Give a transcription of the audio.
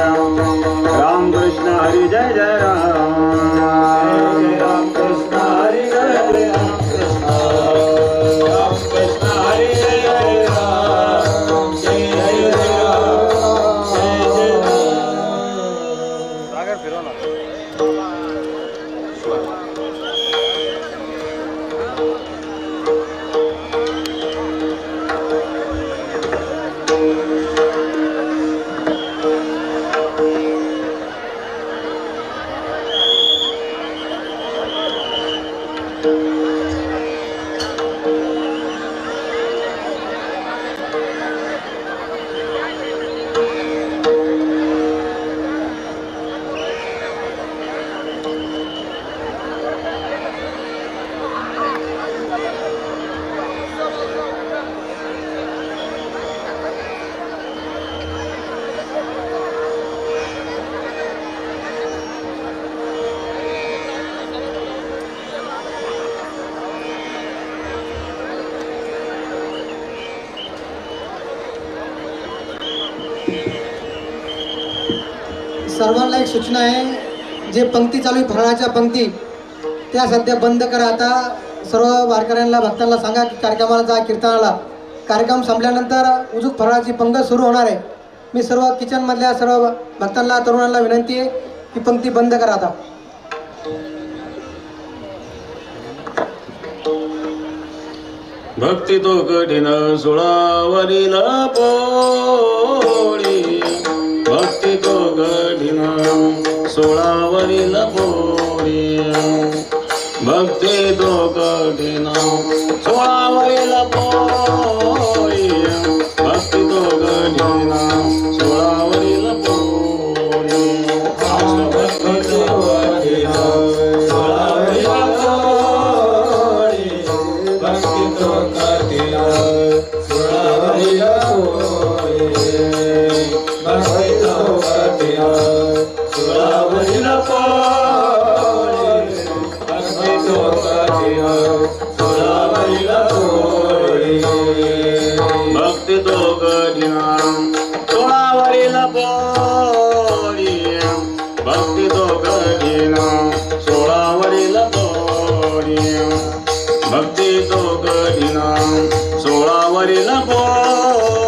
Ram Krishna Hare Jai Jai Ram. Ram Krishna Hari Hare Jai Ram. Música सर्वांना एक सूचना आहे जे पंक्ती चालू आहे फराळाच्या पंक्ती त्या सध्या बंद करा. आता सर्व वारकऱ्यांना भक्तांना सांगा की कार्यक्रमाला जा कीर्तनाला. कार्यक्रम संपल्यानंतर उजूक फराळाची पंगत सुरू होणार आहे. मी सर्व किचनमधल्या सर्व भक्तांना तरुणांना विनंती आहे की पंक्ती बंद करा आता. भक्ती तो कठीण सुळावरील पो भक्ती दोघे नाव सोळावरील पोर ते दोघ तोळावरील बोळी भक्ती दोघ घेणा सोळावरील बोळी भक्ती दोघ घेणा सोळावरील बोळ